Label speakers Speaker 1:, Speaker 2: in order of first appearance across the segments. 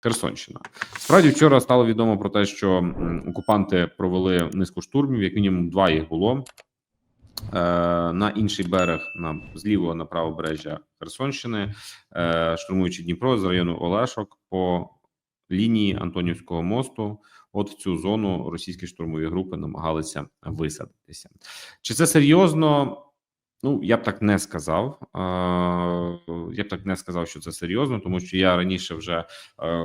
Speaker 1: Херсонщина. Справді вчора стало відомо про те, що окупанти провели низку штурмів, як мінімум два їх було. Е, на інший берег, на з лівого на правобережжя Херсонщини, е, штурмуючи Дніпро з району Олешок по лінії Антонівського мосту. От в цю зону російські штурмові групи намагалися висадитися. Чи це серйозно? Ну, я б так не сказав. Я б так не сказав, що це серйозно, тому що я раніше вже е,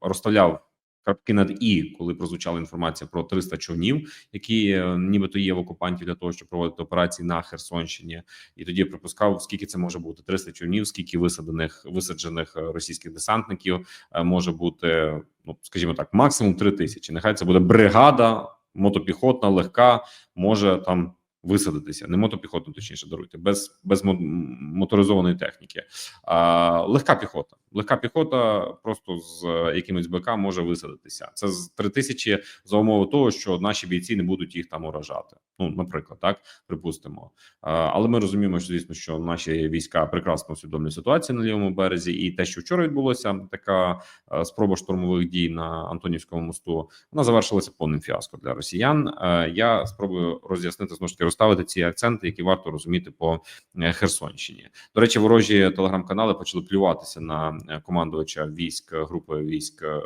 Speaker 1: розставляв крапки над і, коли прозвучала інформація про 300 човнів, які е, нібито є в окупантів для того, щоб проводити операції на Херсонщині. І тоді припускав, скільки це може бути 300 човнів, скільки висаджених висаджених російських десантників е, може бути. Ну скажімо так, максимум 3 тисячі. Нехай це буде бригада мотопіхотна, легка, може там висадитися, не мотопіхотна, точніше даруйте, без без мо- моторизованої техніки. А, легка піхота. Легка піхота просто з е, якимось БК може висадитися. Це з 3 тисячі за умови того, що наші бійці не будуть їх там уражати. Ну, наприклад, так припустимо. Але ми розуміємо, що звісно, що наші війська прекрасно усвідомлюють ситуацію на лівому березі, і те, що вчора відбулося, така е, спроба штурмових дій на Антонівському мосту, вона завершилася повним фіаско для росіян. Е, Я спробую роз'яснити знову ж таки розставити ці акценти, які варто розуміти по е, Херсонщині. До речі, ворожі телеграм-канали почали плюватися на е, командувача військ е, групи військ е,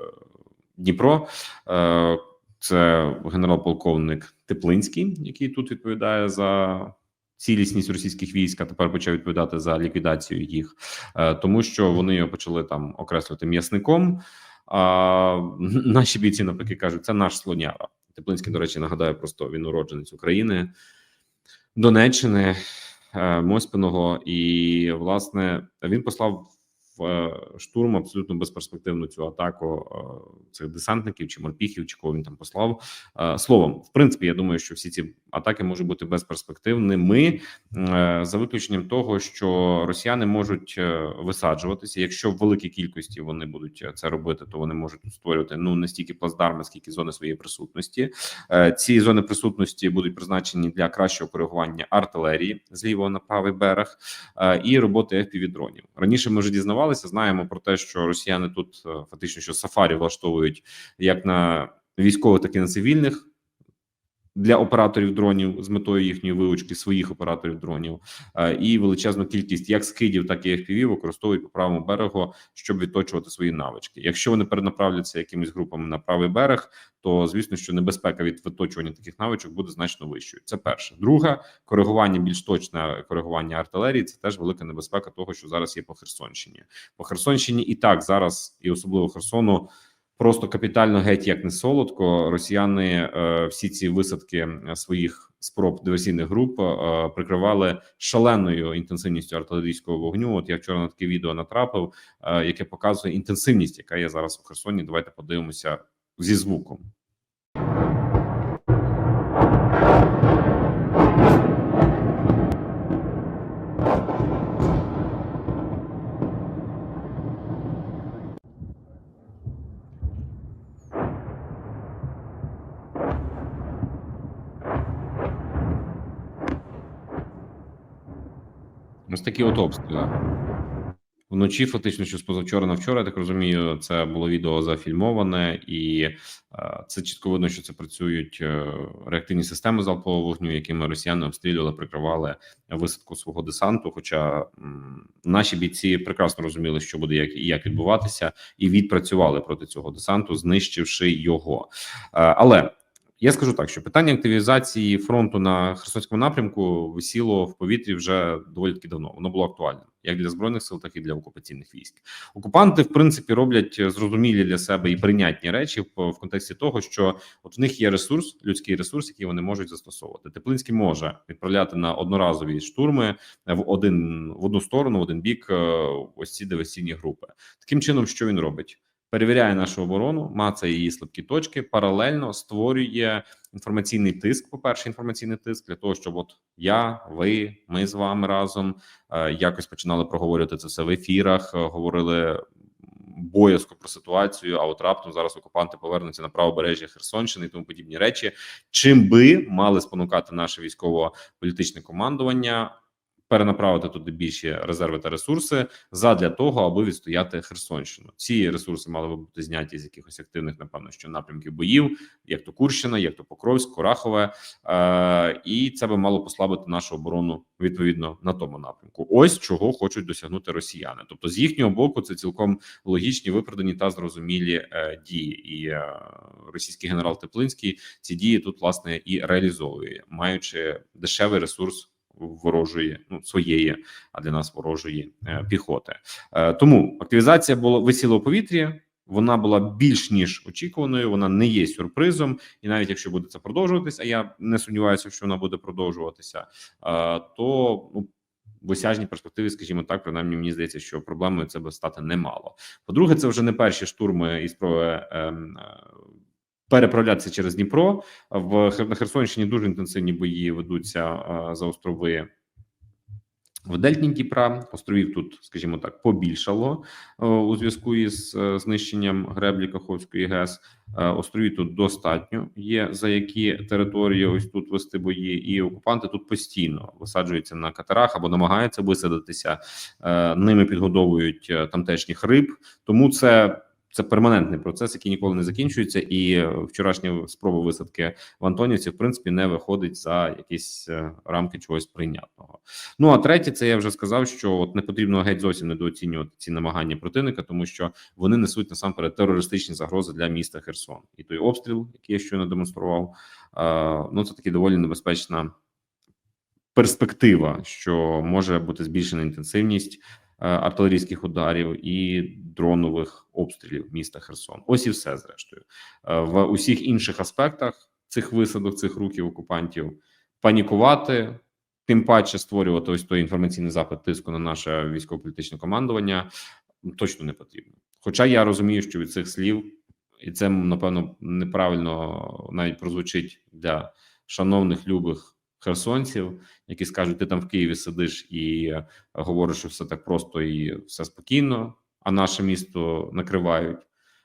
Speaker 1: Дніпро. Е, Це генерал-полковник Теплинський, який тут відповідає за. Цілісність російських військ а тепер почав відповідати за ліквідацію їх, е, тому що вони його почали там окреслювати м'ясником. А наші бійці навпаки кажуть, це наш слоняра. Теплинський, до речі, нагадаю, просто він уродженець України, Донеччини, е, Моспиного, і власне він послав е, штурм абсолютно безперспективну цю атаку е, цих десантників чи морпіхів, чи кого він там послав. Е, Словом, в принципі, я думаю, що всі ці атаки можуть бути безперспективними е, за виключенням того, що росіяни можуть е, висаджуватися. Якщо в великій кількості вони будуть е, це робити, то вони можуть створювати ну не стільки плацдарми, скільки зони своєї присутності. Е, Ці зони присутності будуть призначені для кращого коригування артилерії з лівого на правий берег е, і роботи fpv дронів. Раніше ми вже дізнавалися, знаємо про те, що росіяни тут е, фактично що сафарі влаштовують як на військових, так і на цивільних. Для операторів дронів з метою їхньої вилучки своїх операторів дронів е, і величезну кількість як скидів, так і FPV використовують по правому берегу, щоб відточувати свої навички. Якщо вони перенаправляться якимись групами на правий берег, то звісно, що небезпека від виточування таких навичок буде значно вищою. Це перше. Друге, коригування більш точне коригування артилерії. Це теж велика небезпека того, що зараз є по Херсонщині. По Херсонщині і так зараз, і особливо Херсону. Просто капітально геть як не солодко. Росіяни е, всі ці висадки своїх спроб диверсійних груп е, прикривали шаленою інтенсивністю артилерійського вогню. От я вчора на таке відео натрапив, е, яке показує інтенсивність, яка є зараз у Херсоні. Давайте подивимося зі звуком. Ось такі от обстріли. Вночі, фактично, що з позавчора на вчора, я так розумію, це було відео зафільмоване, і е, це чітко видно, що це працюють е, реактивні системи залпового вогню, якими росіяни обстрілювали, прикривали висадку свого десанту. Хоча наші бійці прекрасно розуміли, що буде як і як відбуватися, і відпрацювали проти цього десанту, знищивши його. Е, але я скажу так, що питання активізації фронту на Херсонському напрямку висіло в повітрі вже доволі таки давно. Воно було актуальним як для збройних сил, так і для окупаційних військ. Окупанти, в принципі, роблять зрозумілі для себе і прийнятні речі в, контексті того, що от в них є ресурс, людський ресурс, який вони можуть застосовувати. Теплинський може відправляти на одноразові штурми в один в одну сторону, в один бік. е, Ось ці диверсійні групи. Таким чином, що він робить? Перевіряє нашу оборону, мацає її слабкі точки, паралельно створює інформаційний тиск. По перше, інформаційний тиск для того, щоб от я, ви, ми з вами разом е, якось починали проговорювати це все в ефірах, е, говорили. Боязко про ситуацію, а от раптом зараз окупанти повернуться на правобережжя Херсонщини і тому подібні речі, чим би мали спонукати наше військово-політичне командування перенаправити туди більші резерви та ресурси задля того, аби відстояти Херсонщину. Ці ресурси мали би бути зняті з якихось активних, напевно, що напрямків боїв, як то Курщина, як то Покровськ, Корахове, е, і це би мало послабити нашу оборону відповідно на тому напрямку. Ось чого хочуть досягнути росіяни. Тобто, з їхнього боку, це цілком логічні, виправдані та зрозумілі е, дії, і е, російський генерал Теплинський ці дії тут власне і реалізовує, маючи дешевий ресурс ворожої, ну своєї, а для нас ворожої е, піхоти. Е, тому активізація була висіла у повітрі. Вона була більш ніж очікуваною. Вона не є сюрпризом, і навіть якщо буде це продовжуватися, а я не сумніваюся, що вона буде продовжуватися, е, то ну. В осяжній перспективі, скажімо так, принаймні мені здається, що проблемою це би стати немало. По-друге, це вже не перші штурми і спроби ем, переправлятися через Дніпро. В на Херсонщині дуже інтенсивні бої ведуться за острови в Дельтні Дніпра. Островів тут, скажімо так, побільшало е, у зв'язку із е, знищенням греблі Каховської ГЕС. Е, Островів тут достатньо є за які території ось тут вести бої, і окупанти тут постійно висаджуються на катерах або намагаються висадитися. Ними підгодовують тамтешніх риб. Тому це. Це перманентний процес, який ніколи не закінчується, і е, вчорашня спроба висадки в Антонівці, в принципі, не виходить за якісь е, рамки чогось прийнятного. Ну а третє, це я вже сказав, що от не потрібно геть зовсім недооцінювати ці намагання противника, тому що вони несуть насамперед терористичні загрози для міста Херсон. І той обстріл, який я щойно демонстрував, е, ну це таки доволі небезпечна перспектива, що може бути збільшена інтенсивність артилерійських ударів і дронових обстрілів міста Херсон. Ось і все зрештою. Е, В усіх інших аспектах цих висадок, цих руків окупантів панікувати, тим паче створювати ось той інформаційний запит тиску на наше військово-політичне командування точно не потрібно. Хоча я розумію, що від цих слів, і це напевно неправильно навіть прозвучить для шановних любих херсонців, які скажуть, ти там в Києві сидиш і е, говориш, що все так просто і все спокійно, а наше місто накривають.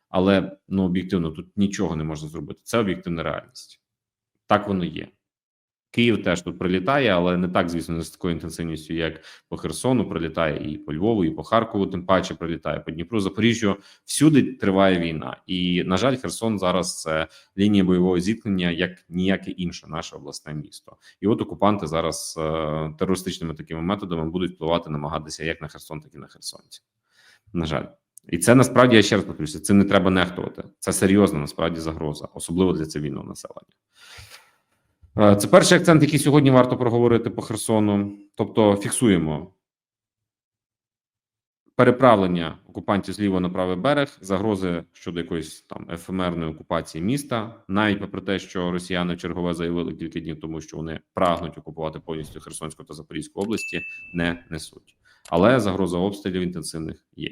Speaker 1: Але ну об'єктивно тут нічого не можна зробити. Це об'єктивна реальність. Так воно є. Київ теж тут прилітає, але не так, звісно, не з такою інтенсивністю, як по Херсону. Прилітає і по Львову, і по Харкову, тим паче прилітає по Дніпру, Запоріжжю. Всюди триває війна, і на жаль, Херсон зараз це лінія бойового зіткнення, як ніяке інше наше обласне місто. І от окупанти зараз е, терористичними такими методами будуть впливати, намагатися як на Херсон, так і на Херсонці. На жаль. І це насправді я ще раз повторюся, це не треба нехтувати. Це серйозна насправді загроза, особливо для цивільного населення. Е, Це перший акцент, який сьогодні варто проговорити по Херсону. Тобто, фіксуємо переправлення окупантів зліва на правий берег, загрози щодо якоїсь там ефемерної окупації міста, навіть попри те, що росіяни чергове заявили кілька днів тому, що вони прагнуть окупувати повністю Херсонську та Запорізьку області, не несуть. Але загроза обстрілів інтенсивних є.